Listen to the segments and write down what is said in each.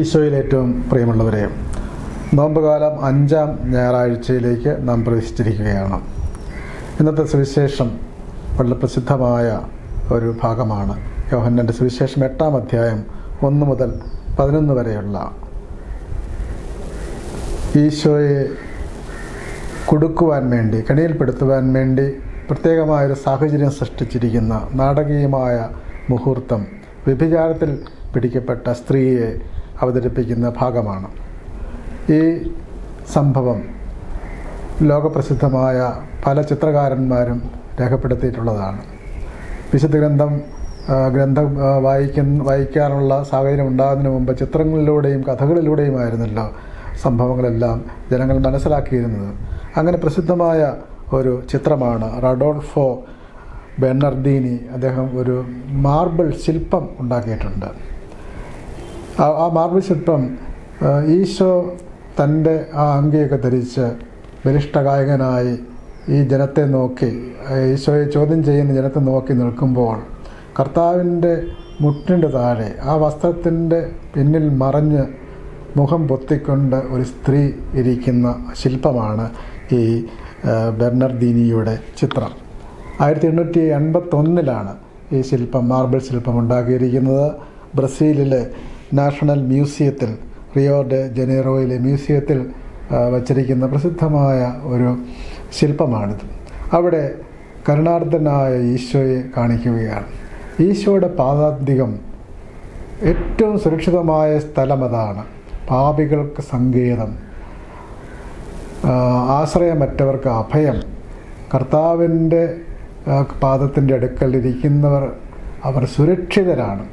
ഈശോയിൽ ഏറ്റവും പ്രിയമുള്ളവരെ നോമ്പുകാലം അഞ്ചാം ഞായറാഴ്ചയിലേക്ക് നാം പ്രവേശിച്ചിരിക്കുകയാണ്. ഇന്നത്തെ സുവിശേഷം വളരെ പ്രസിദ്ധമായ ഒരു ഭാഗമാണ്. യോഹന്നന്റെ സുവിശേഷം എട്ടാം അധ്യായം ഒന്ന് മുതൽ പതിനൊന്ന് വരെയുള്ള ഈശോയെ കൊടുക്കുവാൻ വേണ്ടി കണിയിൽപ്പെടുത്തുവാൻ വേണ്ടി പ്രത്യേകമായൊരു സാഹചര്യം സൃഷ്ടിച്ചിരിക്കുന്ന നാടകീയമായ മുഹൂർത്തം വ്യഭിചാരത്തിൽ പിടിക്കപ്പെട്ട സ്ത്രീയെ അവതരിപ്പിക്കുന്ന ഭാഗമാണ്. ഈ സംഭവം ലോകപ്രസിദ്ധമായ പല ചിത്രകാരന്മാരും രേഖപ്പെടുത്തിയിട്ടുള്ളതാണ്. വിശുദ്ധ ഗ്രന്ഥം ഗ്രന്ഥം വായിക്കുന്ന വായിക്കാനുള്ള സാഹചര്യം ഉണ്ടാകുന്നതിന് മുമ്പ് ചിത്രങ്ങളിലൂടെയും കഥകളിലൂടെയുമായിരുന്നല്ലോ സംഭവങ്ങളെല്ലാം ജനങ്ങൾ മനസ്സിലാക്കിയിരുന്നത്. അങ്ങനെ പ്രസിദ്ധമായ ഒരു ചിത്രമാണ് റഡോൾഫോ ബെനർദീനി. അദ്ദേഹം ഒരു മാർബിൾ ശില്പം ഉണ്ടാക്കിയിട്ടുണ്ട്. ആ മാർബിൾ ശില്പം ഈശോ തന്റെ ആ അങ്കിയൊക്കെ ധരിച്ച് ബലിഷ്ഠഗായകനായി ഈ ജനത്തെ നോക്കി ഈശോയെ ചോദ്യം ചെയ്യുന്ന ജനത്തെ നോക്കി നിൽക്കുമ്പോൾ കർത്താവിന്റെ മുട്ടിന്റെ താഴെ ആ വസ്ത്രത്തിന്റെ പിന്നിൽ മറഞ്ഞ് മുഖം പൊത്തിക്കൊണ്ട് ഒരു സ്ത്രീ ഇരിക്കുന്ന ശില്പമാണ് ഈ ബെർണർ ബെർണർദീനിയുടെ ചിത്രം. ആയിരത്തി എണ്ണൂറ്റി എൺപത്തൊന്നിലാണ് ഈ ശില്പം മാർബിൾ ശില്പം ഉണ്ടാക്കിയിരിക്കുന്നത്. ബ്രസീലിലെ നാഷണൽ മ്യൂസിയത്തിൽ റിയോ ഡെ ജനീറോയിലെ മ്യൂസിയത്തിൽ വച്ചിരിക്കുന്ന പ്രസിദ്ധമായ ഒരു ശില്പമാണിത്. അവിടെ കരുണാർത്ഥനായ ഈശോയെ കാണിക്കുകയാണ്. ഈശോയുടെ പാദാന്തികം ഏറ്റവും സുരക്ഷിതമായ സ്ഥലം അതാണ്. പാപികൾക്ക് സങ്കേതം ആശ്രയമറ്റവർക്ക് അഭയം. കർത്താവിന്റെ പാദത്തിന്റെ അടുക്കൽ ഇരിക്കുന്നവർ അവർ സുരക്ഷിതരാണ്.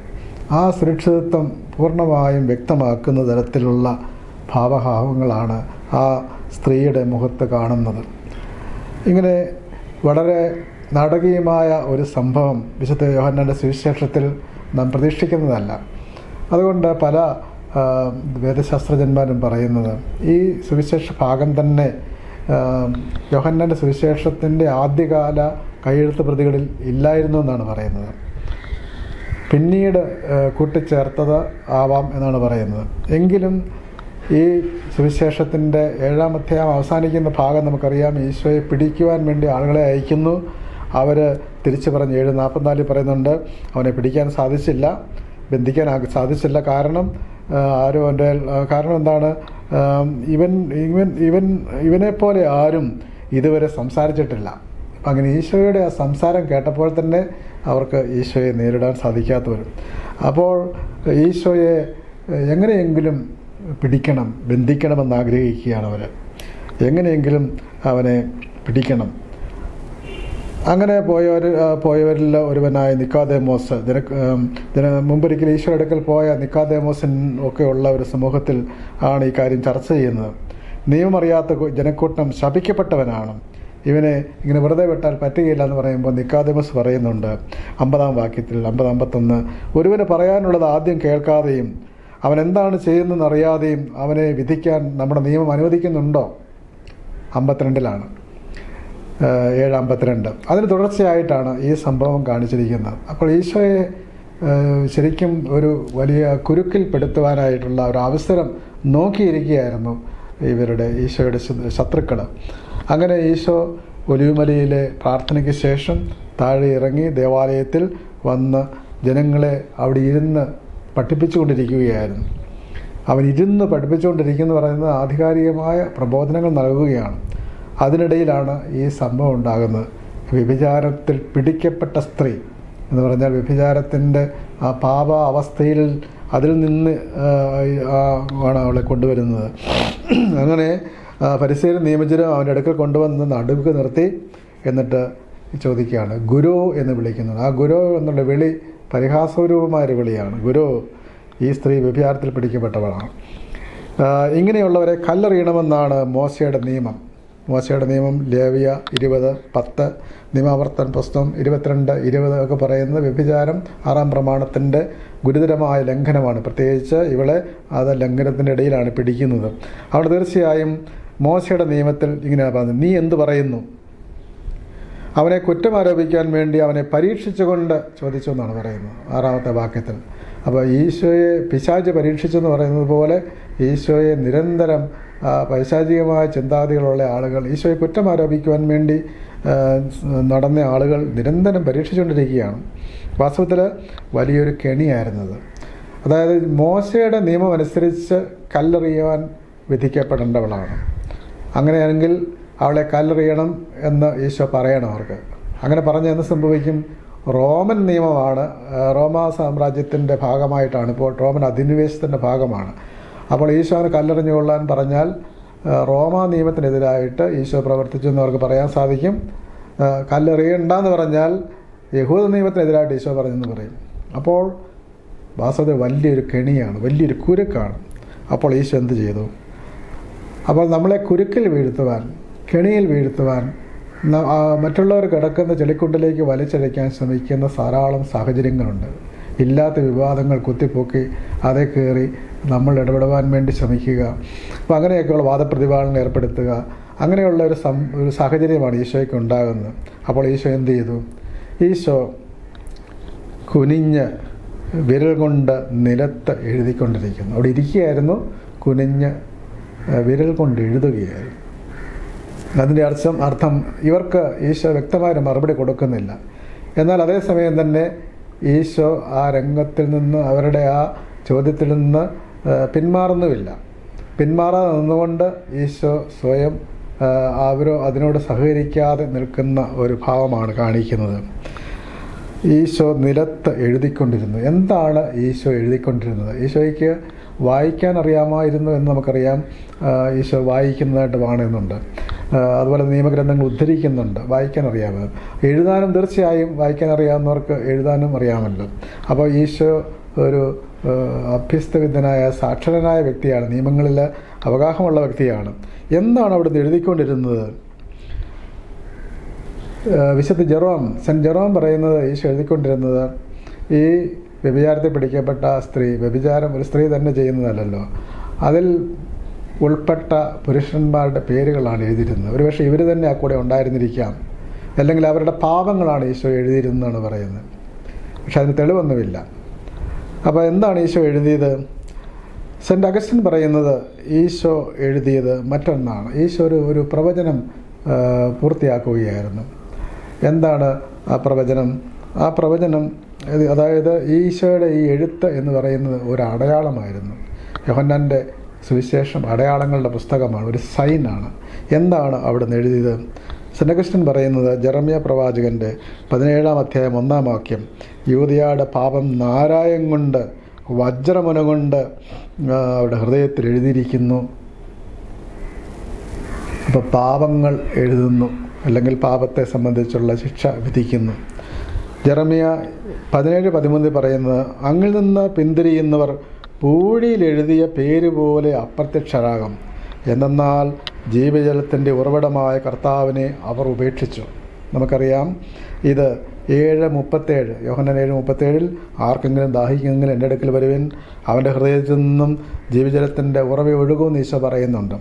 ആ സുരക്ഷിതത്വം പൂർണമായും വ്യക്തമാക്കുന്ന തരത്തിലുള്ള ഭാവഭാവങ്ങളാണ് ആ സ്ത്രീയുടെ മുഖത്ത് കാണുന്നത്. ഇങ്ങനെ വളരെ നാടകീയമായ ഒരു സംഭവം വിശുദ്ധ യോഹന്നാന്റെ സുവിശേഷത്തിൽ നാം പ്രതീക്ഷിക്കുന്നതല്ല. അതുകൊണ്ട് പല വേദശാസ്ത്രജ്ഞന്മാരും പറയുന്നത് ഈ സുവിശേഷ ഭാഗം തന്നെ യോഹന്നാന്റെ സുവിശേഷത്തിന്റെ ആദ്യകാല കൈയെഴുത്ത് പ്രതികളിൽ ഇല്ലായിരുന്നു എന്നാണ് പറയുന്നത്. പിന്നീട് കൂട്ടിച്ചേർത്തത് ആവാം എന്നാണ് പറയുന്നത്. എങ്കിലും ഈ സുവിശേഷത്തിന്റെ ഏഴാം അധ്യായം അവസാനിക്കുന്ന ഭാഗം നമുക്കറിയാം. ഈശോയെ പിടിക്കുവാൻ വേണ്ടി ആളുകളെ അയക്കുന്നു. അവർ തിരിച്ചു പറഞ്ഞ് ഏഴ് നാൽപ്പത്തിനാലിൽ പറയുന്നുണ്ട് അവനെ പിടിക്കാൻ സാധിച്ചില്ല ബന്ധിക്കാൻ സാധിച്ചില്ല. കാരണം ആരും അവന്റെ കാരണം എന്താണ്? ഇവൻ ഇവൻ ഇവൻ ഇവനെപ്പോലെ ആരും ഇതുവരെ സംസാരിച്ചിട്ടില്ല. അങ്ങനെ ഈശോയുടെ ആ സംസാരം കേട്ടപ്പോൾ തന്നെ അവർക്ക് ഈശോയെ നേരിടാൻ സാധിക്കാത്തവരും. അപ്പോൾ ഈശോയെ എങ്ങനെയെങ്കിലും പിടിക്കണം ബന്ധിക്കണമെന്ന് ആഗ്രഹിക്കുകയാണ് അവർ എങ്ങനെയെങ്കിലും അവനെ പിടിക്കണം. അങ്ങനെ പോയവർ പോയവരിൽ ഒരുവനായ നിക്കാദേമോസ് ജന മുമ്പൊരിക്കലും മുമ്പൊരിക്കൽ ഈശോ അടുക്കൽ പോയ നിക്കാദേമോസൻ ഒക്കെ ഉള്ള ഒരു സമൂഹത്തിൽ ആണ് ഈ കാര്യം ചർച്ച ചെയ്യുന്നത്. നിയമമറിയാത്ത ജനക്കൂട്ടം ശപിക്കപ്പെട്ടവനാണ്. ഇവനെ ഇങ്ങനെ വെറുതെ വിട്ടാൽ പറ്റുകയില്ല എന്ന് പറയുമ്പോൾ നിക്കാദിമസ് പറയുന്നുണ്ട് അമ്പതാം വാക്യത്തിൽ അമ്പത് അമ്പത്തൊന്ന്. ഒരുവന് പറയാനുള്ളത് ആദ്യം കേൾക്കാതെയും അവൻ എന്താണ് ചെയ്യുന്നതെന്ന് അറിയാതെയും അവനെ വിധിക്കാൻ നമ്മുടെ നിയമം അനുവദിക്കുന്നുണ്ടോ? അമ്പത്തിരണ്ടിലാണ്. ഏഴ് അമ്പത്തിരണ്ട്. അതിന് തുടർച്ചയായിട്ടാണ് ഈ സംഭവം കാണിച്ചിരിക്കുന്നത്. അപ്പോൾ ഈശോയെ ശരിക്കും ഒരു വലിയ കുരുക്കിൽ കുരുക്കിൽപ്പെടുത്തുവാനായിട്ടുള്ള ഒരു അവസരം നോക്കിയിരിക്കുകയായിരുന്നു ഇവരുടെ ഈശോയുടെ ശത്രുക്കൾ അങ്ങനെ ഈശോ ഒലിവുമലയിലെ പ്രാർത്ഥനയ്ക്ക് ശേഷം താഴെ ഇറങ്ങി ദേവാലയത്തിൽ വന്ന് ജനങ്ങളെ അവിടെ ഇരുന്ന് പഠിപ്പിച്ചുകൊണ്ടിരിക്കുകയായിരുന്നു. അവൻ ഇരുന്ന് പഠിപ്പിച്ചുകൊണ്ടിരിക്കുന്ന പറയുന്നത് ആധികാരികമായ പ്രബോധനങ്ങൾ നൽകുകയാണ്. അതിനിടയിലാണ് ഈ സംഭവം ഉണ്ടാകുന്നത്. വ്യഭിചാരത്തിൽ പിടിക്കപ്പെട്ട സ്ത്രീ എന്ന് പറഞ്ഞാൽ വ്യഭിചാരത്തിന്റെ ആ പാപ അവസ്ഥയിൽ അതിൽ നിന്ന് ആണ് അവളെ കൊണ്ടുവരുന്നത്. അങ്ങനെ പരിസര നിയമജനം അവന്റെ അടുക്കൽ കൊണ്ടുവന്ന് നടുക്ക് നിർത്തി എന്നിട്ട് ചോദിക്കുകയാണ് ഗുരു എന്ന് വിളിക്കുന്നത് ആ ഗുരു എന്നുള്ള വിളി പരിഹാസപൂർവമായൊരു വിളിയാണ്. ഗുരു ഈ സ്ത്രീ വ്യഭിചാരത്തിൽ പിടിക്കപ്പെട്ടവളാണ്. ഇങ്ങനെയുള്ളവരെ കല്ലെറിയണമെന്നാണ് മോശയുടെ നിയമം. മോശയുടെ നിയമം ലേവിയ ഇരുപത് പത്ത് നിയമാവർത്തൻ പുസ്തകം ഇരുപത്തിരണ്ട് ഇരുപത് ഒക്കെ പറയുന്നത് വ്യഭിചാരം ആറാം പ്രമാണത്തിന്റെ ഗുരുതരമായ ലംഘനമാണ്. പ്രത്യേകിച്ച് ഇവളെ അത് ലംഘനത്തിന്റെ ഇടയിലാണ് പിടിക്കുന്നത്. അവിടെ തീർച്ചയായും മോശയുടെ നിയമത്തിൽ ഇങ്ങനെ പറഞ്ഞു നീ എന്തു പറയുന്നു? അവനെ കുറ്റം ആരോപിക്കാൻ വേണ്ടി അവനെ പരീക്ഷിച്ചുകൊണ്ട് ചോദിച്ചു എന്നാണ് പറയുന്നത് ആറാമത്തെ വാക്യത്തിൽ. അപ്പോൾ ഈശോയെ പിശാച് പരീക്ഷിച്ചെന്ന് പറയുന്നത് പോലെ ഈശോയെ നിരന്തരം പൈശാചികമായ ചിന്താഗതികളുള്ള ആളുകൾ ഈശോയെ കുറ്റം ആരോപിക്കുവാൻ വേണ്ടി നടന്ന ആളുകൾ നിരന്തരം പരീക്ഷിച്ചുകൊണ്ടിരിക്കുകയാണ്. വാസ്തവത്തിൽ വലിയൊരു കെണിയായിരുന്നത്. അതായത് മോശയുടെ നിയമം അനുസരിച്ച് കല്ലെറിയുവാൻ വിധിക്കപ്പെടേണ്ടവളാണ്. അങ്ങനെയാണെങ്കിൽ അവളെ കല്ലെറിയണം എന്ന് ഈശോ പറയണം അവർക്ക്. അങ്ങനെ പറഞ്ഞ എന്ത് സംഭവിക്കും? റോമൻ നിയമമാണ് റോമ സാമ്രാജ്യത്തിന്റെ ഭാഗമായിട്ടാണ് ഇപ്പോൾ റോമൻ അധിനിവേശത്തിന്റെ ഭാഗമാണ്. അപ്പോൾ ഈശോന് കല്ലെറിഞ്ഞു കൊള്ളാൻ പറഞ്ഞാൽ റോമ നിയമത്തിനെതിരായിട്ട് ഈശോ പ്രവർത്തിച്ചു എന്ന് അവർക്ക് പറയാൻ സാധിക്കും. കല്ലെറിയണ്ടെന്ന് പറഞ്ഞാൽ യഹൂദ നിയമത്തിനെതിരായിട്ട് ഈശോ പറഞ്ഞെന്ന് പറയും. അപ്പോൾ വാസ്തവത്തിൽ വലിയൊരു കെണിയാണ് വലിയൊരു കുരുക്കാണ്. അപ്പോൾ ഈശോ എന്ത് ചെയ്തു? അപ്പോൾ നമ്മളെ കുരുക്കിൽ വീഴ്ത്തുവാൻ കെണിയിൽ വീഴ്ത്തുവാൻ മറ്റുള്ളവർ കിടക്കുന്ന ചെളിക്കുണ്ടിലേക്ക് വലിച്ചഴയ്ക്കാൻ ശ്രമിക്കുന്ന ധാരാളം സാഹചര്യങ്ങളുണ്ട്. ഇല്ലാത്ത വിവാദങ്ങൾ കുത്തിപ്പൊക്കി അതേ കയറി നമ്മൾ ഇടപെടുവാൻ വേണ്ടി ശ്രമിക്കുക. അപ്പോൾ അങ്ങനെയൊക്കെയുള്ള വാദപ്രതിവാദങ്ങൾ ഏർപ്പെടുത്തുക. അങ്ങനെയുള്ള ഒരു സം ഒരു സാഹചര്യമാണ് ഈശോയ്ക്ക് ഉണ്ടാകുന്നത്. അപ്പോൾ ഈശോ എന്ത് ചെയ്തു? ഈശോ കുനിഞ്ഞ് വിരൽ കൊണ്ട് നിലത്ത് എഴുതിക്കൊണ്ടിരിക്കുന്നു. അവിടെ ഇരിക്കുകയായിരുന്നു കുനിഞ്ഞ് വിരൽ കൊണ്ട് എഴുതുകയായിരുന്നു. അതിന്റെ അർത്ഥം അർത്ഥം ഇവർക്ക് ഈശോ വ്യക്തമായ മറുപടി കൊടുക്കുന്നില്ല. എന്നാൽ അതേസമയം തന്നെ ഈശോ ആ രംഗത്തിൽ നിന്ന് അവരുടെ ആ ചോദ്യത്തിൽ നിന്ന് പിന്മാറുന്നുമില്ല. പിന്മാറാതെ നിന്നുകൊണ്ട് ഈശോ സ്വയം അവരോ അതിനോട് സഹകരിക്കാതെ നിൽക്കുന്ന ഒരു ഭാവമാണ് കാണിക്കുന്നത്. ഈശോ നിലത്ത് എഴുതിക്കൊണ്ടിരുന്നത്. എന്താണ് ഈശോ എഴുതിക്കൊണ്ടിരുന്നത്? ഈശോയ്ക്ക് വായിക്കാൻ അറിയാമായിരുന്നു എന്ന് നമുക്കറിയാം. ഈശോ വായിക്കുന്നതായിട്ട് കാണുന്നുണ്ട് അതുപോലെ നിയമഗ്രന്ഥങ്ങൾ ഉദ്ധരിക്കുന്നുണ്ട്. വായിക്കാൻ അറിയാമോ എഴുതാനും തീർച്ചയായും വായിക്കാൻ അറിയാവുന്നവർക്ക് എഴുതാനും അറിയാമല്ലോ. അപ്പോൾ ഈശോ ഒരു അഭ്യസ്തവിദ്ധനായ സാക്ഷരനായ വ്യക്തിയാണ്. നിയമങ്ങളിൽ അവഗാഹമുള്ള വ്യക്തിയാണ്. എന്താണ് അവിടുന്ന് എഴുതിക്കൊണ്ടിരുന്നത്? വിശുദ്ധ ജെറോം സെന്റ് ജെറോം പറയുന്നത് ഈശോ എഴുതിക്കൊണ്ടിരുന്നത് ഈ വ്യഭിചാരത്തിൽ പിടിക്കപ്പെട്ട സ്ത്രീ വ്യഭിചാരം ഒരു സ്ത്രീ തന്നെ ചെയ്യുന്നതല്ലല്ലോ. അതിൽ ഉൾപ്പെട്ട പുരുഷന്മാരുടെ പേരുകളാണ് എഴുതിയിരുന്നത്. ഒരുപക്ഷെ ഇവർ തന്നെ ആ കൂടെ ഉണ്ടായിരുന്നിരിക്കാം. അല്ലെങ്കിൽ അവരുടെ പാപങ്ങളാണ് ഈശോ എഴുതിയിരുന്നതെന്നാണ് പറയുന്നത്. പക്ഷെ അതിന് തെളിവൊന്നുമില്ല. അപ്പോൾ എന്താണ് ഈശോ എഴുതിയത്? സെന്റ് അഗസ്റ്റിൻ പറയുന്നത് ഈശോ എഴുതിയത് മറ്റൊന്നാണ്. ഈശോ ഒരു ഒരു പ്രവചനം പൂർത്തിയാക്കുകയായിരുന്നു. എന്താണ് ആ പ്രവചനം? ആ പ്രവചനം അതായത് ഈശോയുടെ ഈ എഴുത്ത് എന്ന് പറയുന്നത് ഒരു അടയാളമായിരുന്നു യോഹന്നാന്റെ സുവിശേഷം അടയാളങ്ങളുടെ പുസ്തകമാണ് ഒരു സൈനാണ്. എന്താണ് അവിടെ അവിടുന്ന് എഴുതിയത്? സെനകൃഷ്ണൻ പറയുന്നത് ജെറമ്യ പ്രവാചകന്റെ പതിനേഴാം അധ്യായം ഒന്നാം വാക്യം യുവതിയുടെ പാപം നാരായം കൊണ്ട് വജ്രമുന കൊണ്ട് അവിടെ ഹൃദയത്തിൽ എഴുതിയിരിക്കുന്നു. അപ്പോൾ പാപങ്ങൾ എഴുതുന്നു അല്ലെങ്കിൽ പാപത്തെ സംബന്ധിച്ചുള്ള ശിക്ഷ വിധിക്കുന്നു. ജെറമിയ പതിനേഴ് പതിമൂന്നിൽ പറയുന്നത് അങ്ങിൽ നിന്ന് പിന്തിരിയുന്നവർ പൂഴിയിൽ എഴുതിയ പേര് പോലെ അപ്രത്യക്ഷരാകും. എന്നാൽ ജീവജലത്തിന്റെ ഉറവിടമായ കർത്താവിനെ അവർ ഉപേക്ഷിച്ചു. നമുക്കറിയാം ഇത് ഏഴ് മുപ്പത്തേഴ് യോഹനൻ ഏഴ് മുപ്പത്തേഴിൽ ആർക്കെങ്കിലും ദാഹിക്കുമെങ്കിൽ എന്റെ അടുക്കൽ വരുവിൻ. അവന്റെ ഹൃദയത്തിൽ നിന്നും ജീവജലത്തിന്റെ ഉറവ ഒഴുകുമെന്ന് ഈശോ പറയുന്നുണ്ട്.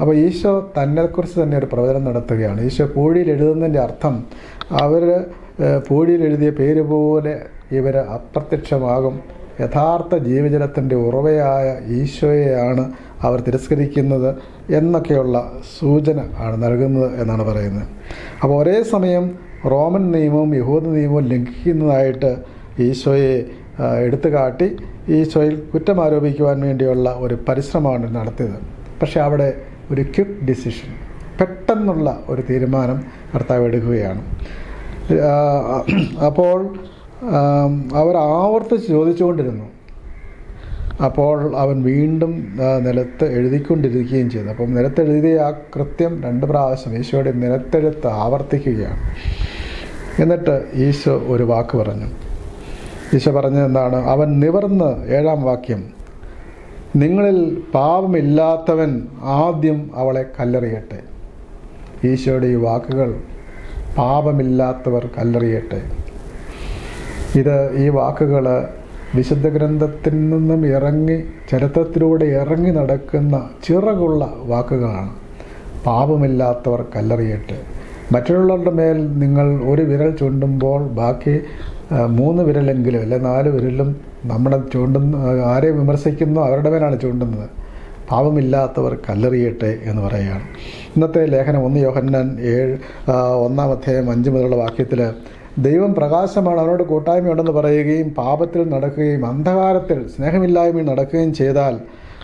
അപ്പോൾ ഈശോ തന്നെക്കുറിച്ച് തന്നെ ഒരു പ്രവചനം നടത്തുകയാണ്. ഈശോ പൂഴിയിൽ എഴുതുന്നതിന്റെ അർത്ഥം അവർ പൂഴിയിൽ എഴുതിയ പേര് പോലെ ഇവർ അപ്രത്യക്ഷമാകും. യഥാർത്ഥ ജീവജലത്തിന്റെ ഉറവയായ ഈശോയെയാണ് അവർ തിരസ്കരിക്കുന്നത് എന്നൊക്കെയുള്ള സൂചന ആണ് നൽകുന്നത് എന്നാണ് പറയുന്നത്. അപ്പോൾ ഒരേ സമയം റോമൻ നിയമവും യഹൂദ നിയമവും ലംഘിക്കുന്നതായിട്ട് ഈശോയെ എടുത്തു കാട്ടി ഈശോയിൽ കുറ്റം ആരോപിക്കുവാൻ വേണ്ടിയുള്ള ഒരു പരിശ്രമമാണ് നടത്തിയത്. പക്ഷേ അവിടെ ഒരു ക്വിക്ക് ഡിസിഷൻ പെട്ടെന്നുള്ള ഒരു തീരുമാനം കർത്താവ് എടുക്കുകയാണ്. അപ്പോൾ അവർ ആവർത്തിച്ച് ചോദിച്ചുകൊണ്ടിരുന്നു. അപ്പോൾ അവൻ വീണ്ടും നിലത്ത് എഴുതിക്കൊണ്ടിരിക്കുകയും ചെയ്തു. അപ്പം നിലത്തെഴുതിയ ആ കൃത്യം രണ്ട് പ്രാവശ്യം ഈശോയുടെ നിലത്തെഴുത്ത് ആവർത്തിക്കുകയാണ്. എന്നിട്ട് ഈശോ ഒരു വാക്ക് പറഞ്ഞു. ഈശോ പറഞ്ഞത് എന്താണ്? അവൻ നിവർന്ന് ഏഴാം വാക്യം നിങ്ങളിൽ പാപമില്ലാത്തവൻ ആദ്യം അവളെ കല്ലെറിയട്ടെ. ഈശോയുടെ ഈ വാക്കുകൾ പാപമില്ലാത്തവർ കല്ലെറിയട്ടെ ഇത് ഈ വാക്കുകൾ വിശുദ്ധ ഗ്രന്ഥത്തിൽ നിന്നും ഇറങ്ങി ചരിത്രത്തിലൂടെ ഇറങ്ങി നടക്കുന്ന ചിറകുള്ള വാക്കുകളാണ്. പാപമില്ലാത്തവർ കല്ലെറിയട്ടെ മറ്റുള്ളവരുടെ മേൽ നിങ്ങൾ ഒരു വിരൽ ചൂണ്ടുമ്പോൾ ബാക്കി മൂന്ന് വിരലെങ്കിലും അല്ലെ നാല് വിരലും നമ്മുടെ ചൂണ്ടുന്ന ആരെ വിമർശിക്കുന്നോ അവരുടെ മേലാണ് ചൂണ്ടുന്നത്. പാപമില്ലാത്തവർ കല്ലെറിയട്ടെ എന്ന് പറയുകയാണ്. ഇന്നത്തെ ലേഖനം ഒന്ന് യോഹന്നാൻ ഏഴ് ഒന്നാം അധ്യായം അഞ്ച് മുതലുള്ള വാക്യത്തിൽ ദൈവം പ്രകാശമാണ് അവനോട് കൂട്ടായ്മയുണ്ടെന്ന് പറയുകയും പാപത്തിൽ നടക്കുകയും അന്ധകാരത്തിൽ സ്നേഹമില്ലായ്മയിൽ നടക്കുകയും ചെയ്താൽ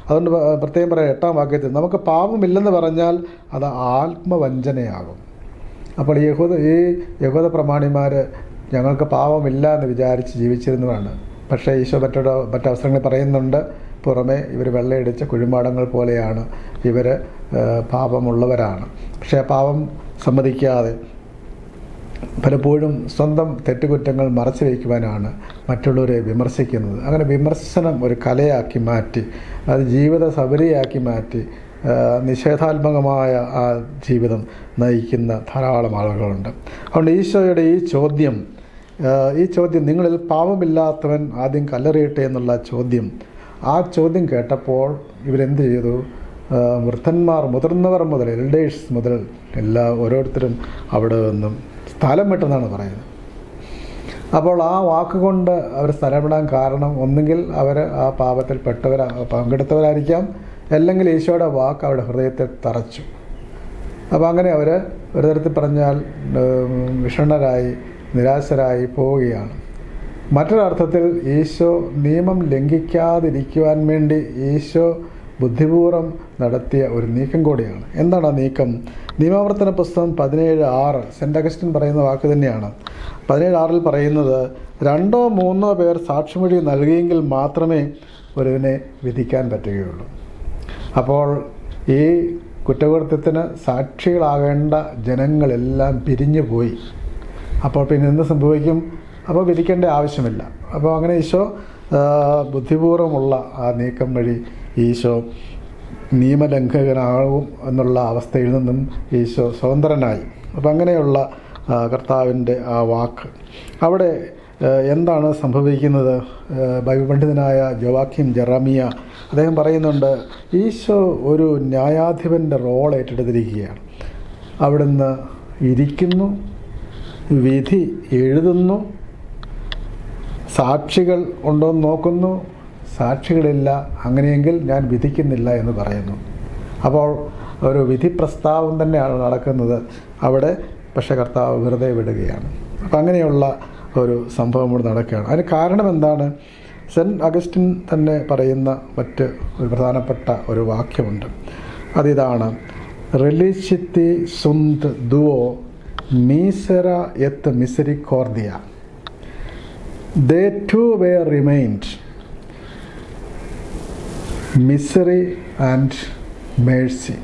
അതുകൊണ്ട് പ്രത്യേകം പറയാം എട്ടാം വാക്യത്തിൽ നമുക്ക് പാപമില്ലെന്ന് പറഞ്ഞാൽ അത് ആത്മവഞ്ചനയാകും. അപ്പോൾ ഈ യഹൂദ ഈ യഹൂദ പ്രമാണിമാർ ഞങ്ങൾക്ക് പാപമില്ല എന്ന് വിചാരിച്ച് ജീവിച്ചിരുന്നതാണ് പക്ഷേ ഈശോ മറ്റൊരു മറ്റവസരങ്ങളിൽ പറയുന്നുണ്ട് പുറമെ ഇവർ വെള്ളയടിച്ച കുഴിമാടങ്ങൾ പോലെയാണ് ഇവർ പാപമുള്ളവരാണ്. പക്ഷേ പാപം സമ്മതിക്കാതെ പലപ്പോഴും സ്വന്തം തെറ്റുകുറ്റങ്ങൾ മറച്ചു വയ്ക്കുവാനാണ് മറ്റുള്ളവരെ വിമർശിക്കുന്നത്. അങ്ങനെ വിമർശനം ഒരു കലയാക്കി മാറ്റി അത് ജീവിത സബരിയാക്കി മാറ്റി നിഷേധാത്മകമായ ആ ജീവിതം നയിക്കുന്ന ധാരാളം ആളുകളുണ്ട്. അതുകൊണ്ട് ഈശോയുടെ ഈ ചോദ്യം ഈ ചോദ്യം നിങ്ങളിൽ പാപമില്ലാത്തവൻ ആദ്യം കല്ലെറിയട്ടെ എന്നുള്ള ചോദ്യം ആ ചോദ്യം കേട്ടപ്പോൾ ഇവരെന്ത് ചെയ്തു? വൃദ്ധന്മാർ മുതിർന്നവർ മുതൽ എൽഡേഴ്സ് മുതൽ എല്ലാ ഓരോരുത്തരും അവിടെ നിന്നും സ്ഥലം വിട്ടെന്നാണ് പറയുന്നത്. അപ്പോൾ ആ വാക്കുകൊണ്ട് അവർ സ്ഥലം വിടാൻ കാരണം ഒന്നുകിൽ അവർ ആ പാപത്തിൽ പെട്ടവരാ പങ്കെടുത്തവരായിരിക്കാം അല്ലെങ്കിൽ ഈശോയുടെ വാക്ക് അവരുടെ ഹൃദയത്തെ തറച്ചു. അപ്പോൾ അങ്ങനെ അവർ ഒരു തരത്തിൽ പറഞ്ഞാൽ വിഷണ്ണരായി നിരാശരായി പോവുകയാണ്. മറ്റൊരർത്ഥത്തിൽ ഈശോ നിയമം ലംഘിക്കാതിരിക്കുവാൻ വേണ്ടി ഈശോ ബുദ്ധിപൂർവം നടത്തിയ ഒരു നീക്കം കൂടിയാണ്. എന്താണ് ആ നീക്കം? നിയമാവർത്തന പുസ്തകം പതിനേഴ് ആറ് സെന്റ് അഗസ്റ്റിൻ പറയുന്ന വാക്ക് തന്നെയാണ്. പതിനേഴ് ആറിൽ പറയുന്നത് രണ്ടോ മൂന്നോ പേർ സാക്ഷിമൊഴി നൽകിയെങ്കിൽ മാത്രമേ ഒരുവിനെ വിധിക്കാൻ പറ്റുകയുള്ളൂ. അപ്പോൾ ഈ കുറ്റകൃത്യത്തിന് സാക്ഷികളാകേണ്ട ജനങ്ങളെല്ലാം പിരിഞ്ഞു പോയി അപ്പോൾ പിന്നെ എന്ത് സംഭവിക്കും? അപ്പോൾ വിധിക്കേണ്ട ആവശ്യമില്ല. അപ്പോൾ അങ്ങനെ ഈശോ ബുദ്ധിപൂർവമുള്ള ആ നീക്കം വഴി ഈശോ നിയമലംഘകനാകും എന്നുള്ള അവസ്ഥയിൽ നിന്നും ഈശോ സ്വതന്ത്രനായി. അപ്പം അങ്ങനെയുള്ള കർത്താവിന്റെ ആ വാക്ക്. അവിടെ എന്താണ് സംഭവിക്കുന്നത്? ബൈബിൾ പണ്ഡിതനായ ജവാക്കിം ജെറമിയ അദ്ദേഹം പറയുന്നുണ്ട് ഈശോ ഒരു ന്യായാധിപന്റെ റോൾ ഏറ്റെടുത്തിരിക്കുകയാണ്. അവിടുന്ന് ഇരിക്കുന്നു വിധി എഴുതുന്നു സാക്ഷികൾ ഉണ്ടോ എന്ന് നോക്കുന്നു. സാക്ഷികളില്ല. അങ്ങനെയെങ്കിൽ ഞാൻ വിധിക്കുന്നില്ല എന്ന് പറയുന്നു. അപ്പോൾ ഒരു വിധി പ്രസ്താവം തന്നെയാണ് നടക്കുന്നത്. അവിടെ പക്ഷേ കർത്താവ് വെറുതെ വിടുകയാണ്. അപ്പം അങ്ങനെയുള്ള ഒരു സംഭവം ഇവിടെ നടക്കുകയാണ്. അതിന് കാരണം എന്താണ്? സെന്റ് അഗസ്റ്റിൻ തന്നെ പറയുന്ന മറ്റ് ഒരു പ്രധാനപ്പെട്ട ഒരു വാക്യമുണ്ട്. അതിതാണ് റിലീഷിത്തി സുന്ത് ദുവോ മീസറ എത്ത് മിസരി കോർദിയ the two were remained misery and mercy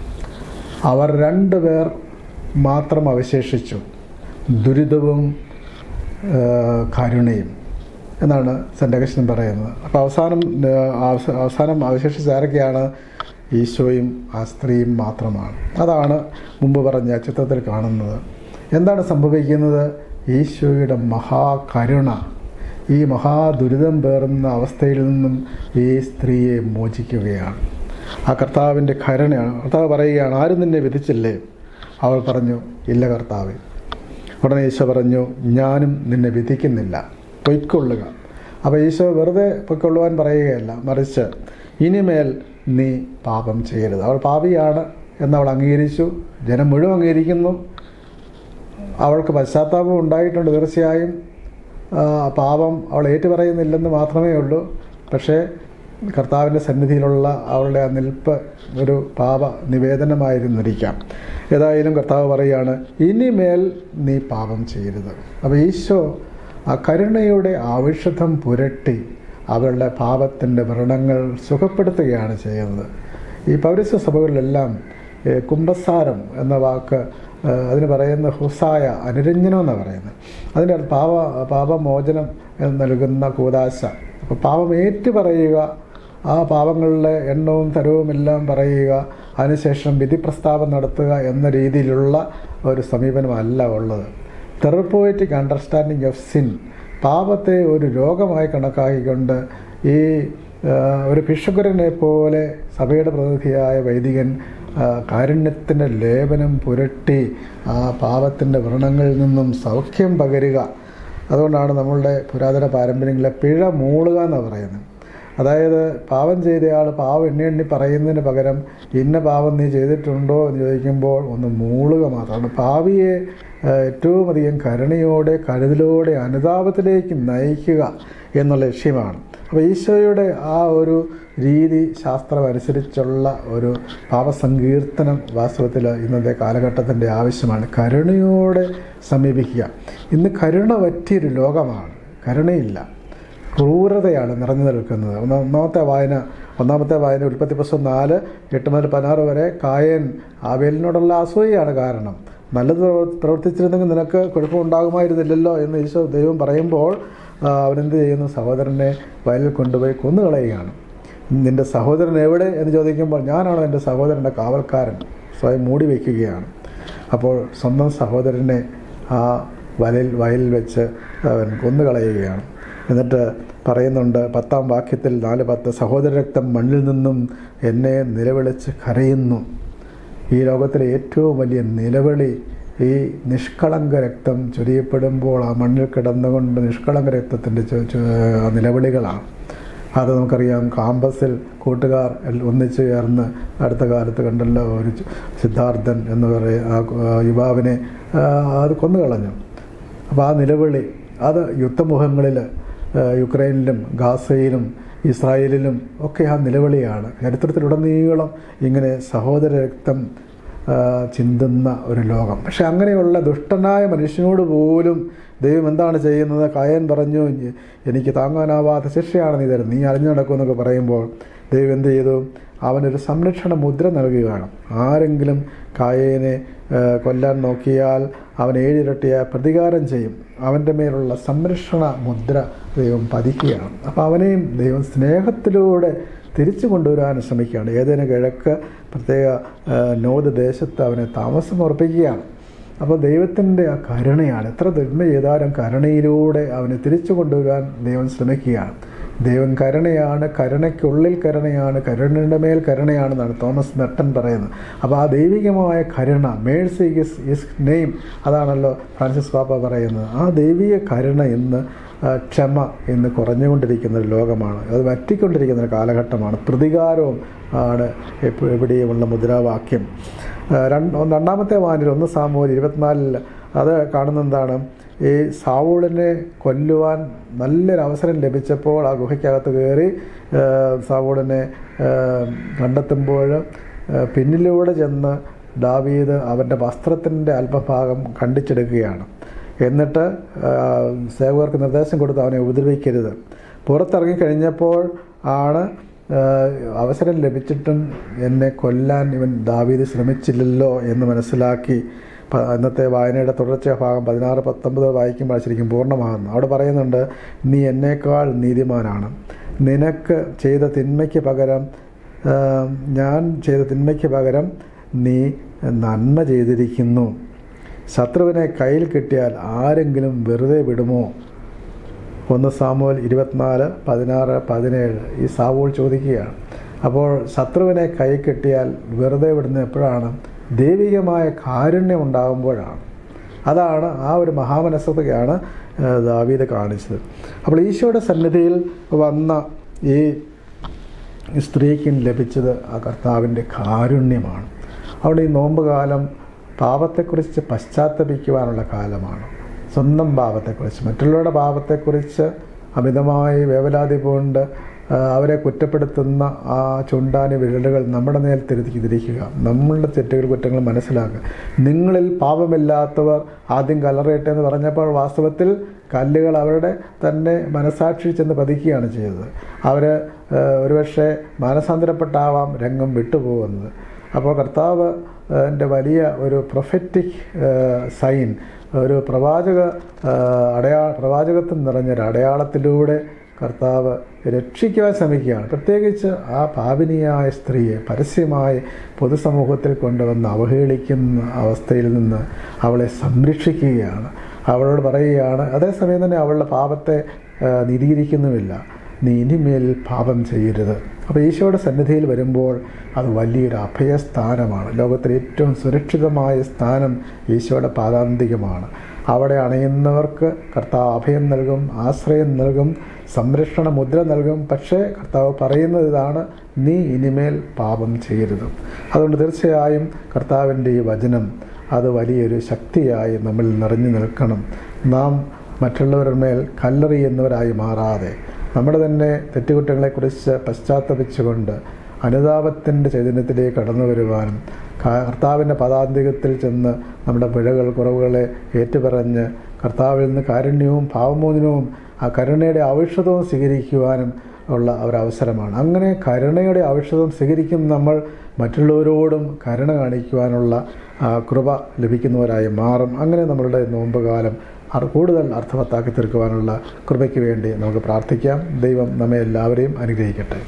അവർ രണ്ടുപേർ മാത്രം അവശേഷിച്ചു. ദുരിതവും കാരുണയും. എന്നാണ് സെന്റ് അഗസ്റ്റിൻ പറയുന്നത്. അപ്പോൾ അവസാനം അവസാനം അവശേഷിച്ച ആരൊക്കെയാണ്? ഈശോയും ആ സ്ത്രീയും മാത്രമാണ്. അതാണ് മുമ്പ് പറഞ്ഞ ചിത്രത്തിൽ കാണുന്നത്. എന്താണ് സംഭവിക്കുന്നത്? ഈശോയുടെ മഹാകരുണ. ഈ മഹാദുരിതം പേറുന്ന അവസ്ഥയിൽ നിന്നും ഈ സ്ത്രീയെ മോചിക്കുകയാണ്. ആ കർത്താവിന്റെ കരുണയാണ് കർത്താവ് പറയുകയാണ് ആരും നിന്നെ വിധിച്ചില്ലേ? അവൾ പറഞ്ഞു ഇല്ല കർത്താവ്. ഉടനെ ഈശോ പറഞ്ഞു ഞാനും നിന്നെ വിധിക്കുന്നില്ല. പൊയ്ക്കൊള്ളുക. അപ്പോൾ ഈശോ വെറുതെ പൊയ്ക്കൊള്ളുവാൻ പറയുകയല്ല മറിച്ച് ഇനിമേൽ നീ പാപം ചെയ്യരുത്. അവൾ പാപിയാണ് എന്നവൾ അംഗീകരിച്ചു ജനം മുഴുവൻ അംഗീകരിക്കുന്നു. അവൾക്ക് പശ്ചാത്താപം ഉണ്ടായിട്ടുണ്ട് തീർച്ചയായും. പാപം അവൾ ഏറ്റുപറയുന്നില്ലെന്ന് മാത്രമേ ഉള്ളൂ. പക്ഷേ കർത്താവിന്റെ സന്നിധിയിലുള്ള അവളുടെ ആ നിൽപ്പ് ഒരു പാപ നിവേദനമായിരുന്നിരിക്കാം. ഏതായാലും കർത്താവ് പറയുകയാണ് ഇനിമേൽ നീ പാപം ചെയ്യരുത്. അപ്പോൾ ഈശോ ആ കരുണയുടെ ഔഷധം പുരട്ടി അവളുടെ പാപത്തിന്റെ വ്രണങ്ങൾ സുഖപ്പെടുത്തുകയാണ് ചെയ്യുന്നത്. ഈ പൗരസ്യ സഭകളിലെല്ലാം കുംഭസാരം എന്ന വാക്ക് അതിന് പറയുന്ന ഹുസായ അനുരഞ്ജനം എന്നാണ് പറയുന്നത്. അതിന്റെ പാപ പാപമോചനം എന്ന് നൽകുന്ന കൂതാശ. അപ്പോൾ പാപം ഏറ്റു പറയുക ആ പാപങ്ങളുടെ എണ്ണവും തരവും എല്ലാം പറയുക അതിനുശേഷം വിധി പ്രസ്താവം നടത്തുക എന്ന രീതിയിലുള്ള ഒരു സമീപനമല്ല ഉള്ളത്. തെറപ്പോയറ്റിക് അണ്ടർസ്റ്റാൻഡിങ് ഓഫ് സിൻ പാപത്തെ ഒരു രോഗമായി കണക്കാക്കിക്കൊണ്ട് ഈ ഒരു ഭിഷുക്കുരനെ പോലെ സഭയുടെ പ്രതിനിധിയായ വൈദികൻ കാരുണ്യത്തിന്റെ ലേപനം പുരട്ടി ആ പാപത്തിന്റെ വ്രണങ്ങളിൽ നിന്നും സൗഖ്യം പകരുക. അതുകൊണ്ടാണ് നമ്മളുടെ പുരാതന പാരമ്പര്യങ്ങളെ പിഴ മൂളുക എന്ന് പറയുന്നത്. അതായത് പാവം ചെയ്തയാൾ പാവം എണ്ണി എണ്ണി പറയുന്നതിന് പകരം ഇന്ന പാവം നീ ചെയ്തിട്ടുണ്ടോ എന്ന് ചോദിക്കുമ്പോൾ ഒന്ന് മൂളുക മാത്രമാണ്. പാവിയെ ഏറ്റവും അധികം കരുണയോടെ കരുതലോടെ അനുതാപത്തിലേക്ക് നയിക്കുക എന്നുള്ള ലക്ഷ്യമാണ്. അപ്പോൾ ഈശോയുടെ ആ ഒരു രീതി ശാസ്ത്രം അനുസരിച്ചുള്ള ഒരു പാപസങ്കീർത്തനം വാസ്തവത്തിൽ ഇന്നത്തെ കാലഘട്ടത്തിന്റെ ആവശ്യമാണ്. കരുണയോടെ സമീപിക്കുക. ഇന്ന് കരുണ പറ്റിയൊരു ലോകമാണ്. കരുണയില്ല. ക്രൂരതയാണ് നിറഞ്ഞു നിൽക്കുന്നത്. ഒന്നാമത്തെ വായന ഒന്നാമത്തെ വായന ഉൽപ്പത്തി പുസ്തകം നാല് എട്ട് മുതൽ പതിനാറ് വരെ കായൻ ആവേലിനോടുള്ള അസൂയയാണ് കാരണം. നല്ലത് പ്രവർ- പ്രവർത്തിച്ചിരുന്നെങ്കിൽ നിനക്ക് കുഴപ്പമുണ്ടാകുമായിരുന്നില്ലല്ലോ എന്ന് ഈശോ ദൈവം പറയുമ്പോൾ അവനെന്ത് ചെയ്യുന്നു? സഹോദരനെ വയലിൽ കൊണ്ടുപോയി കൊന്നുകളയുകയാണ്. നിന്റെ സഹോദരൻ എവിടെ എന്ന് ചോദിക്കുമ്പോൾ ഞാനാണ് എന്റെ സഹോദരന്റെ കാവൽക്കാരൻ. സ്വയം മൂടി വയ്ക്കുകയാണ്. അപ്പോൾ സ്വന്തം സഹോദരനെ ആ വലയിൽ വയലിൽ വെച്ച് അവൻ കൊന്നുകളയുകയാണ്. എന്നിട്ട് പറയുന്നുണ്ട് പത്താം വാക്യത്തിൽ നാല് പത്ത് സഹോദര രക്തം മണ്ണിൽ നിന്നും എന്നെ നിലവിളിച്ച് കരയുന്നു. ഈ ലോകത്തിലെ ഏറ്റവും വലിയ നിലവിളി ഈ നിഷ്കളങ്ക രക്തം ചൊരിയപ്പെടുമ്പോൾ ആ മണ്ണിൽ കിടന്നുകൊണ്ട് നിഷ്കളങ്ക രക്തത്തിന്റെ നിലവിളികളാണ്. അത് നമുക്കറിയാം കാമ്പസിൽ കൂട്ടുകാർ ഒന്നിച്ചു ചേർന്ന് അടുത്ത കാലത്ത് കണ്ടല്ലോ ഒരു സിദ്ധാർത്ഥൻ എന്ന് പറയുന്ന ആ യുവാവിനെ അത് കൊന്നു കളഞ്ഞു അപ്പോൾ ആ നിലവിളി അത് യുദ്ധമുഖങ്ങളിൽ യുക്രൈനിലും ഗാസയിലും ഇസ്രായേലിലും ഒക്കെ ആ നിലവിളിയാണ്. ചരിത്രത്തിലുടനീളം ഇങ്ങനെ സഹോദര രക്തം ചിന്തുന്ന ഒരു ലോകം. പക്ഷെ അങ്ങനെയുള്ള ദുഷ്ടനായ മനുഷ്യനോട് പോലും ദൈവം എന്താണ് ചെയ്യുന്നത്? കായൻ പറഞ്ഞു എനിക്ക് താങ്ങാനാവാത്ത ശിക്ഷയാണ് നീ തരുന്നത്. നീ അറിഞ്ഞു നടക്കുമെന്നൊക്കെ പറയുമ്പോൾ ദൈവം എന്ത് ചെയ്തു? അവനൊരു സംരക്ഷണ മുദ്ര നൽകുകയാണ്. ആരെങ്കിലും കായേനെ കൊല്ലാൻ നോക്കിയാൽ അവൻ ഏഴിരട്ടിയ പ്രതികാരം ചെയ്യും. അവന്റെ മേലുള്ള സംരക്ഷണ മുദ്ര ദൈവം പതിക്കുകയാണ്. അപ്പോൾ അവനെയും ദൈവം സ്നേഹത്തിലൂടെ തിരിച്ചു കൊണ്ടുവരാൻ ശ്രമിക്കുകയാണ്. ഏതേനും കിഴക്ക് പ്രത്യേക നോദ് ദേശത്ത് അവനെ താമസം ഉറപ്പിക്കുകയാണ്. അപ്പോൾ ദൈവത്തിന്റെ ആ കരുണയാണ്. എത്ര തിന്മ ചെയ്താലും കരുണയിലൂടെ അവനെ തിരിച്ചു കൊണ്ടുവരാൻ ദൈവം ശ്രമിക്കുകയാണ്. ദൈവം കരുണയാണ് കരുണയ്ക്കുള്ളിൽ കരുണയാണ് കരുണയുടെ മേൽ കരുണയാണെന്നാണ് തോമസ് നട്ടൻ പറയുന്നത്. അപ്പോൾ ആ ദൈവികമായ കരുണ മേഴ്സി ഇസ് ഇസ് നെയിം അതാണല്ലോ ഫ്രാൻസിസ് പാപ്പ പറയുന്നത്. ആ ദൈവിക കരുണ ഇന്ന് ക്ഷമ ഇന്ന് കുറഞ്ഞുകൊണ്ടിരിക്കുന്ന ഒരു ലോകമാണ്. അത് വറ്റിക്കൊണ്ടിരിക്കുന്ന ഒരു കാലഘട്ടമാണ്. പ്രതികാരവും ആണ് എവിടെയുമുള്ള മുദ്രാവാക്യം. രണ്ട് രണ്ടാമത്തെ വാനിൽ ഒന്ന് സാമൂഹ്യം ഇരുപത്തിനാലിൽ അത് കാണുന്ന എന്താണ്? ഈ സാവൂളിനെ കൊല്ലുവാൻ നല്ലൊരു അവസരം ലഭിച്ചപ്പോൾ ആ ഗുഹയ്ക്കകത്ത് കയറി സാവൂളിനെ കണ്ടെത്തുമ്പോൾ പിന്നിലൂടെ ചെന്ന് ദാവീദ് അവന്റെ വസ്ത്രത്തിന്റെ അല്പഭാഗം കണ്ടിച്ചെടുക്കുകയാണ്. എന്നിട്ട് സേവകർക്ക് നിർദ്ദേശം കൊടുത്ത് അവനെ ഉപദ്രവിക്കരുത്. പുറത്തിറങ്ങി കഴിഞ്ഞപ്പോൾ ആണ് അവസരം ലഭിച്ചിട്ടും എന്നെ കൊല്ലാൻ ഇവൻ ദാവീദ് ശ്രമിച്ചില്ലല്ലോ എന്ന് മനസ്സിലാക്കി ഇന്നത്തെ വായനയുടെ തുടർച്ച ഭാഗം പതിനാറ് പത്തൊമ്പത് വായിക്കുമ്പോൾ ശരിക്കും പൂർണമാകുന്നു. അവിടെ പറയുന്നുണ്ട് നീ എന്നേക്കാൾ നീതിമാനാണ്. നിനക്ക് ചെയ്ത തിന്മയ്ക്ക് പകരം ഞാൻ ചെയ്ത തിന്മയ്ക്ക് പകരം നീ നന്മ ചെയ്തിരിക്കുന്നു. ശത്രുവിനെ കയ്യിൽ കിട്ടിയാൽ ആരെങ്കിലും വെറുതെ വിടുമോ? ഒന്ന് സാമൂൽ ഇരുപത്തിനാല് പതിനാറ് പതിനേഴ്. ഈ സാവൂൾ ചോദിക്കുകയാണ്. അപ്പോൾ ശത്രുവിനെ കൈ കെട്ടിയാൽ വെറുതെ വിടുന്ന എപ്പോഴാണ്? ദൈവികമായ കാരുണ്യം ഉണ്ടാകുമ്പോഴാണ്. അതാണ് ആ ഒരു മഹാമനസ്സതയാണ് ദാവീത് കാണിച്ചത്. അപ്പോൾ ഈശോയുടെ സന്നിധിയിൽ വന്ന ഈ സ്ത്രീക്കും ലഭിച്ചത് ആ കർത്താവിന്റെ കാരുണ്യമാണ്. അവിടെ ഈ നോമ്പ് കാലം പാപത്തെക്കുറിച്ച് പശ്ചാത്തപിക്കുവാനുള്ള കാലമാണ്. സ്വന്തം പാപത്തെക്കുറിച്ച്. മറ്റുള്ളവരുടെ പാപത്തെക്കുറിച്ച് അമിതമായി വേവലാതി കൊണ്ട് അവരെ കുറ്റപ്പെടുത്തുന്ന ആ ചുണ്ടാനി വിരലുകൾ നമ്മുടെ നേരെ തിരുത്തി തിരിക്കുക നമ്മളുടെ തെറ്റുകൾ കുറ്റങ്ങൾ മനസ്സിലാക്കുക. നിങ്ങളിൽ പാപമില്ലാത്തവർ ആദ്യം കലറയട്ടെ എന്ന് പറഞ്ഞപ്പോൾ വാസ്തവത്തിൽ കല്ലുകൾ അവരുടെ തന്നെ മനസാക്ഷി ചെന്ന് പതിക്കുകയാണ് ചെയ്തത്. അവർ ഒരുപക്ഷെ മാനസാന്തരപ്പെട്ടാവാം രംഗം വിട്ടുപോകുന്നത്. അപ്പോൾ കർത്താവ് എന്റെ വലിയ ഒരു പ്രൊഫറ്റിക് സൈൻ ഒരു പ്രവാചക അടയാ പ്രവാചകത്വം നിറഞ്ഞൊരു അടയാളത്തിലൂടെ കർത്താവ് രക്ഷിക്കുവാൻ ശ്രമിക്കുകയാണ്. പ്രത്യേകിച്ച് ആ പാപിനിയായ സ്ത്രീയെ പരസ്യമായി പൊതുസമൂഹത്തിൽ കൊണ്ടുവന്ന് അവഹേളിക്കുന്ന അവസ്ഥയിൽ നിന്ന് അവളെ സംരക്ഷിക്കുകയാണ്. അവളോട് പറയുകയാണ് അതേസമയം തന്നെ അവളുടെ പാപത്തെ നിരീകരിക്കുന്നുമില്ല നീ ഇനിമേൽ പാപം ചെയ്യരുത്. അപ്പോൾ ഈശോയുടെ സന്നിധിയിൽ വരുമ്പോൾ അത് വലിയൊരു അഭയസ്ഥാനമാണ്. ലോകത്തിലെ ഏറ്റവും സുരക്ഷിതമായ സ്ഥാനം ഈശോയുടെ പാദാന്തികമാണ്. അവിടെ അണയുന്നവർക്ക് കർത്താവ് അഭയം നൽകും ആശ്രയം നൽകും സംരക്ഷണ മുദ്ര നൽകും. പക്ഷേ കർത്താവ് പറയുന്നത് ഇതാണ് നീ ഇനിമേൽ പാപം ചെയ്യരുത്. അതുകൊണ്ട് തീർച്ചയായും കർത്താവിന്റെ ഈ വചനം അത് വലിയൊരു ശക്തിയായി നമ്മിൽ നിറഞ്ഞു നിൽക്കണം. നാം മറ്റുള്ളവരുടെ മേൽ കല്ലെറിയുന്നവരായി മാറാതെ നമ്മുടെ തന്നെ തെറ്റുകുറ്റങ്ങളെക്കുറിച്ച് പശ്ചാത്തപിച്ചുകൊണ്ട് അനുതാപത്തിന്റെ ചൈതന്യത്തിലേക്ക് കടന്നു വരുവാനും കർത്താവിന്റെ പദാന്തികത്തിൽ ചെന്ന് നമ്മുടെ പിഴകൾ കുറവുകളെ ഏറ്റുപറഞ്ഞ് കർത്താവിൽ നിന്ന് കാരുണ്യവും ഭാവമോചനവും ആ കരുണയുടെ ആവശ്യതവും സ്വീകരിക്കുവാനും ഉള്ള ഒരവസരമാണ്. അങ്ങനെ കരുണയുടെ ആവശ്യതവും സ്വീകരിക്കും നമ്മൾ മറ്റുള്ളവരോടും കരുണ കാണിക്കുവാനുള്ള കൃപ ലഭിക്കുന്നവരായി മാറും. അങ്ങനെ നമ്മളുടെ നോമ്പ് കാലം അർ- കൂടുതൽ അർത്ഥവത്താക്കി തീർക്കുവാനുള്ള കൃപയ്ക്ക് വേണ്ടി നമുക്ക് പ്രാർത്ഥിക്കാം. ദൈവം നമ്മെ എല്ലാവരെയും അനുഗ്രഹിക്കട്ടെ.